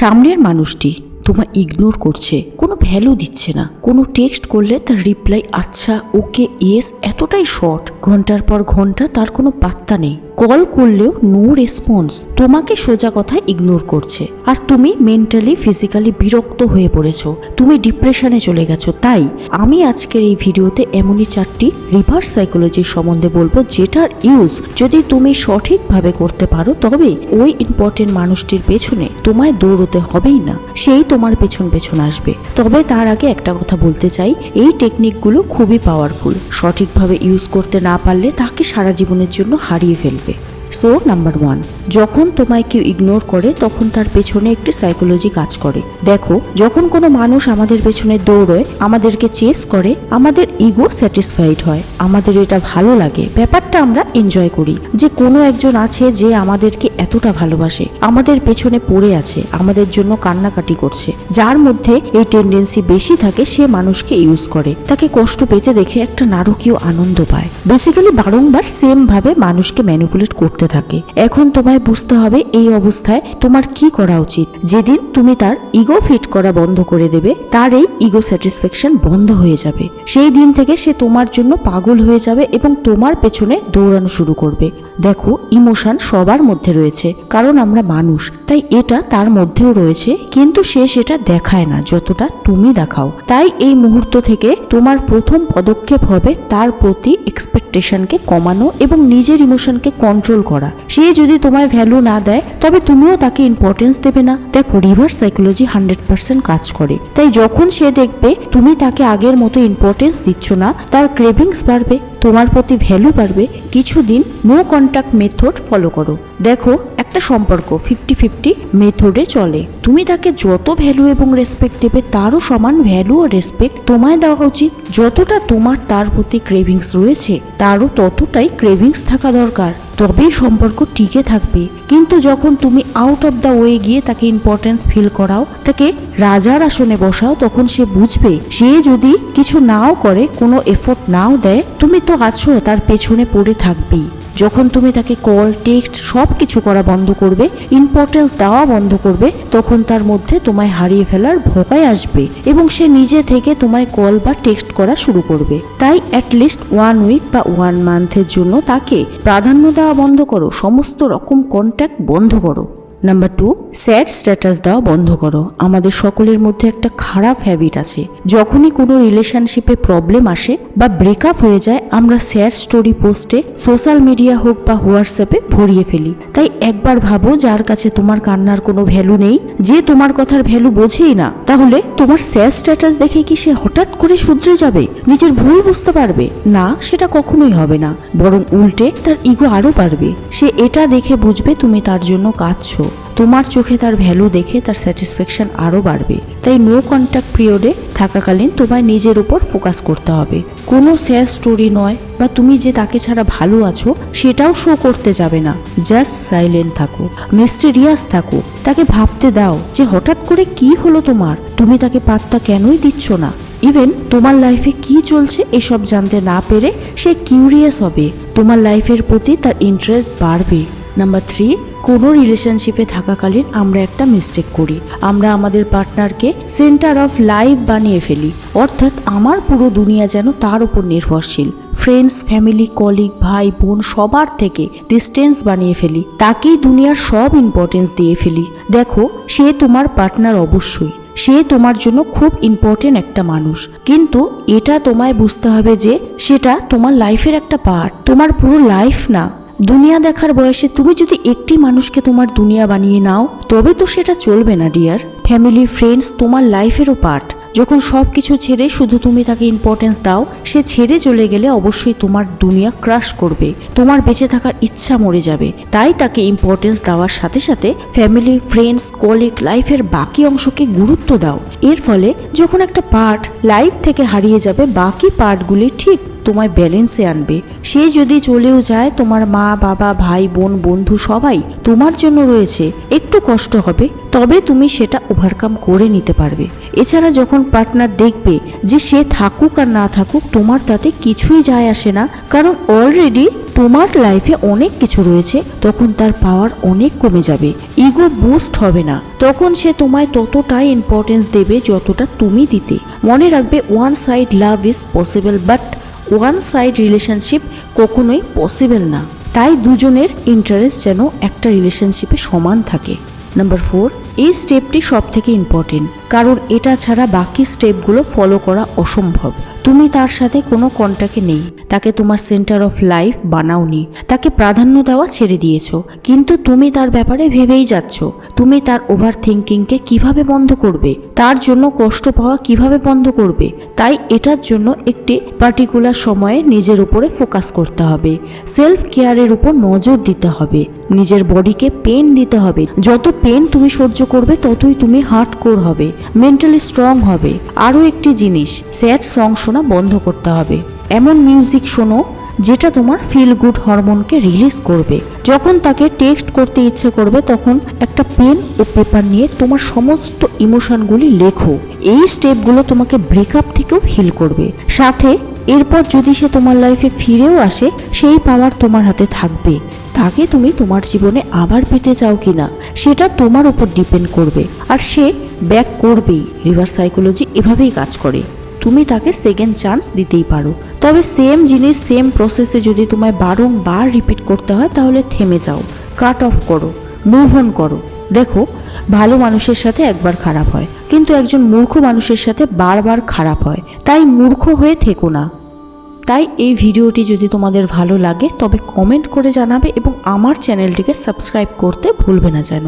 সামনের মানুষটি তোমায় ইগনোর করছে, কোনো ভ্যালু দিচ্ছে না। কোনো টেক্সট করলে তার রিপ্লাই আচ্ছা ওকে ইয়েস এতটাই শর্ট ঘণ্টার পর ঘণ্টা তার কোনো পাত্তা নেই। কল করলেও নো রেসপন্স তোমাকে সোজা কথা ইগনোর করছে। আর তুমি মেন্টালি ফিজিক্যালি বিরক্ত হয়ে পড়েছো। তুমি ডিপ্রেশনে চলে গেছো। তাই আমি আজকের এই ভিডিওতে এমনই চারটি রিভার্স সাইকোলজির সম্বন্ধে বলব যেটার ইউজ যদি তুমি সঠিকভাবে করতে পারো, তবে ওই ইম্পর্টেন্ট মানুষটির পেছনে তোমায় দৌড়তে হবেই না। সেই তোমার পেছন পেছন আসবে। তবে তার আগে একটা কথা বলতে চাই। এই টেকনিকগুলো খুবই পাওয়ারফুল সঠিকভাবে ইউজ করতে না পারলে তাকে সারা জীবনের জন্য হারিয়ে ফেলবে। সো নাম্বার ওয়ান যখন তোমায় কেউ ইগনোর করে, তখন তার পেছনে একটি সাইকোলজি কাজ করে। দেখো, যখন কোনো মানুষ আমাদের পেছনে দৌড়য়, আমাদেরকে চেস করে, আমাদের ইগো স্যাটিসফাইড হয়। আমাদের এটা ভালো লাগে। ব্যাপারটা আমরা এনজয় করি। যে কোনো একজন আছে যে আমাদেরকে এতটা ভালোবাসে, আমাদের পেছনে পড়ে আছে, আমাদের জন্য কান্নাকাটি করছে। যার মধ্যে এই টেন্ডেন্সি বেশি থাকে, সে মানুষকে ইউজ করে। তাকে কষ্ট পেতে দেখে একটা নারকীয় আনন্দ পায়। বেসিক্যালি বারংবার সেম ভাবে মানুষকে ম্যানিপুলেট করতে থাকে। এখন তোমায় বুঝতে হবে এই অবস্থায় তোমার কি করা উচিত। যেদিন তুমি তার ইগো ফিট করা বন্ধ করে দেবে, তার এই ইগো স্যাটিসফ্যাকশন বন্ধ হয়ে যাবে। সেই দিন থেকে সে তোমার জন্য পাগল হয়ে যাবে এবং তোমার পেছনে দৌড়ানো শুরু করবে। দেখো ইমোশন সবার মধ্যে রয়েছে, কারণ আমরা মানুষ, তাই এটা তার মধ্যেও রয়েছে, কিন্তু সে সেটা দেখায় না যতটা তুমি দেখাও। তাই এই মুহূর্ত থেকে তোমার প্রথম পদক্ষেপ হবে তার প্রতি এক্সপেকটেশনকে কমানো এবং নিজের ইমোশনকে কন্ট্রোল করা। সে যদি তোমায় ভ্যালু না দেয়, তবে তুমিও তাকে ইম্পর্টেন্স দেবে না। দেখো রিভার্স সাইকোলজি হান্ড্রেড পার্সেন্ট কাজ করে। তাই যখন সে দেখবে তুমি তাকে আগের মতো ইম্পর্টেন্স দিচ্ছ না, তার ক্রেভিংস বাড়বে, তোমার প্রতি ভ্যালু বাড়বে, কিছুদিন নো কন্ট্যাক্ট মেথড ফলো করো। দেখো, একটা সম্পর্ক ফিফটি ফিফটি মেথডে চলে। তুমি তাকে যত ভ্যালু এবং রেসপেক্ট দেবে, তারও সমান ভ্যালু ও রেসপেক্ট তোমায় দেওয়া উচিত। যতটা তোমার তার প্রতি ক্রেভিংস রয়েছে, তারও ততটাই ক্রেভিংস থাকা দরকার। তবেই সম্পর্ক টিকে থাকবে। কিন্তু যখন তুমি আউট অফ দ্য ওয়ে গিয়ে তাকে ইম্পর্টেন্স ফিল করাও, তাকে রাজার আসনে বসাও, তখন সে বুঝবে, সে যদি কিছু নাও করে, কোনো এফোর্ট নাও দেয়, তুমি তো আছো তার পেছনে পড়ে থাকবেই। যখন তুমি তাকে কল টেক্সট সব কিছু করা বন্ধ করবে ইম্পর্টেন্স দেওয়া বন্ধ করবে, তখন তার মধ্যে তোমায় হারিয়ে ফেলার ভয় আসবে এবং সে নিজে থেকে তোমায় কল বা টেক্সট করা শুরু করবে। তাই অ্যাটলিস্ট ওয়ান উইক বা ওয়ান মান্থের জন্য তাকে প্রাধান্য দেওয়া বন্ধ করো, সমস্ত রকম কন্ট্যাক্ট বন্ধ করো। নাম্বার টু স্যাড স্ট্যাটাস দেওয়া বন্ধ করো। আমাদের সকলের মধ্যে একটা খারাপ হ্যাবিট আছে। যখনই কোনো রিলেশনশিপে প্রবলেম আসে বা ব্রেকআপ হয়ে যায়, আমরা স্যাড স্টোরি পোস্টে সোশ্যাল মিডিয়া হোক বা হোয়াটসঅ্যাপে ভরিয়ে ফেলি। তাই একবার ভাবো যার কাছে তোমার কান্নার কোনো ভ্যালু নেই, যে তোমার কথার ভ্যালু বোঝেই না। তাহলে তোমার স্যার স্ট্যাটাস দেখে কি সে হঠাৎ করে শুধরে যাবে? নিজের ভুল বুঝতে পারবে? না, সেটা কখনোই হবে না। বরং উল্টে তার ইগো আরও বাড়বে। সে এটা দেখে বুঝবে তুমি তার জন্য কাঁদছো। তোমার চোখে তার ভ্যালু দেখে তার স্যাটিসফ্যাকশন আরও বাড়বে। তাই নো কন্ট্যাক্ট পিরিয়ডে থাকাকালীন তোমায় নিজের উপর ফোকাস করতে হবে। কোনো স্যার স্টোরি নয় বা তুমি যে তাকে ছাড়া ভালো আছো, সেটাও শো করতে যাবে না। জাস্ট সাইলেন্ট থাকো। মিস্টেরিয়াস থাকো। তাকে ভাবতে দাও যে হঠাৎ করে কি হলো তোমার? তুমি তাকে পাত্তা কেনই দিচ্ছ না? ইভেন তোমার লাইফে কি চলছে এসব জানতে না পেরে সে কিউরিয়াস হবে। তোমার লাইফের প্রতি তার ইন্টারেস্ট বাড়বে। নাম্বার থ্রি কোনো রিলেশনশিপে থাকাকালীন আমরা একটা মিস্টেক করি। আমরা আমাদের পার্টনারকে সেন্টার অফ লাইফ বানিয়ে ফেলি। অর্থাৎ আমার পুরো দুনিয়া যেন তার উপর নির্ভরশীল। ফ্রেন্ডস ফ্যামিলি কলিগ ভাই, বোন, সবার থেকে ডিস্টেন্স বানিয়ে ফেলি। তাকেই দুনিয়ার সব ইম্পর্টেন্স দিয়ে ফেলি। দেখো, সে তোমার পার্টনার অবশ্যই। সে তোমার জন্য খুব ইম্পর্টেন্ট একটা মানুষ। কিন্তু এটা তোমায় বুঝতে হবে যে সেটা তোমার লাইফের একটা পার্ট তোমার পুরো লাইফ না। দুনিয়া দেখার বয়সে তুমি যদি একটি মানুষকে তোমার দুনিয়া বানিয়ে নাও, তবে তো সেটা চলবে না ডিয়ার ফ্যামিলি ফ্রেন্ডস তোমার লাইফেরও পার্ট যখন সব কিছু ছেড়ে শুধু তুমি তাকে ইম্পর্টেন্স দাও, সে ছেড়ে চলে গেলে অবশ্যই তোমার দুনিয়া ক্রাশ করবে। তোমার বেঁচে থাকার ইচ্ছা মরে যাবে। তাই তাকে ইম্পর্টেন্স দেওয়ার সাথে সাথে ফ্যামিলি ফ্রেন্ডস কলিগ লাইফের বাকি অংশকে গুরুত্ব দাও। এর ফলে যখন একটা পার্ট লাইফ থেকে হারিয়ে যাবে, বাকি পার্টগুলি ঠিক তোমায় ব্যালেন্সে আনবে। সে যদি চলেও যায়, তোমার মা, বাবা, ভাই, বোন, বন্ধু সবাই তোমার জন্য রয়েছে, একটু কষ্ট হবে, তবে তুমি সেটা ওভারকাম করে নিতে পারবে। এছাড়া যখন পার্টনার দেখবে যে সে থাকুক আর না থাকুক, তোমার তাতে কিছুই যায় আসে না, কারণ অলরেডি তোমার লাইফে অনেক কিছু রয়েছে, তখন তার পাওয়ার অনেক কমে যাবে ইগো বুস্ট হবে না। তখন সে তোমায় ততটাই ইম্পর্টেন্স দেবে যতটা তুমি দিতে। মনে রাখবে one side love is possible but one side relationship কখনোই পসিবল না। তাই দুজনের ইন্টারেস্ট যেন একটা রিলেশনশিপে সমান থাকে। নাম্বার ফোর, এই স্টেপটি সব থেকে ইম্পর্টেন্ট কারণ এটা ছাড়া বাকি স্টেপগুলো ফলো করা অসম্ভব। তুমি তার সাথে কোনো কন্ট্যাক্টে নেই। তাকে তোমার সেন্টার অফ লাইফ বানাওনি। তাকে প্রাধান্য দেওয়া ছেড়ে দিয়েছ। কিন্তু তুমি তার ব্যাপারে ভেবেই যাচ্ছ। তুমি তার ওভার থিঙ্কিংকে কীভাবে বন্ধ করবে? তার জন্য কষ্ট পাওয়া কীভাবে বন্ধ করবে? তাই এটার জন্য একটি পার্টিকুলার সময়ে নিজের উপরে ফোকাস করতে হবে। সেলফ কেয়ারের উপর নজর দিতে হবে। নিজের বডিকে পেন দিতে হবে। যত পেন তুমি সহ্য করবে, ততই তুমি হার্ট কোর হবে। মেন্টালি স্ট্রং হবে। আরও একটি জিনিস স্যাড সং শোনা বন্ধ করতে হবে। এমন মিউজিক শোনো, যেটা তোমার ফিল গুড হরমোনকে রিলিজ করবে। যখন তাকে টেক্সট করতে ইচ্ছে করবে, তখন একটা পেন ও পেপার নিয়ে তোমার সমস্ত ইমোশনগুলি লেখো। এই স্টেপগুলো তোমাকে ব্রেকআপ থেকেও হিল করবে। সাথে, এরপর যদি সে তোমার লাইফে ফিরেও আসে, সেই পাওয়ার তোমার হাতে থাকবে। তাকে তুমি তোমার জীবনে আবার পেতে চাও কিনা, সেটা তোমার উপর ডিপেন্ড করবে। আর সে ব্যাক করবেই। রিভার্স সাইকোলজি এভাবেই কাজ করে। তুমি তাকে সেকেন্ড চান্স দিতেই পারো। তবে সেম জিনিস সেম প্রসেসে যদি তোমায় বারংবার রিপিট করতে হয়, তাহলে থেমে যাও। কাট অফ করো। মুভ অন করো। দেখো, ভালো মানুষের সাথে একবার খারাপ হয়, কিন্তু একজন মূর্খ মানুষের সাথে বারবার খারাপ হয়। তাই মূর্খ হয়ে থেকো না। তাই এই ভিডিওটি যদি তোমাদের ভালো লাগে, তবে কমেন্ট করে জানাবে এবং আমার চ্যানেলটিকে সাবস্ক্রাইব করতে ভুলবে না যেন।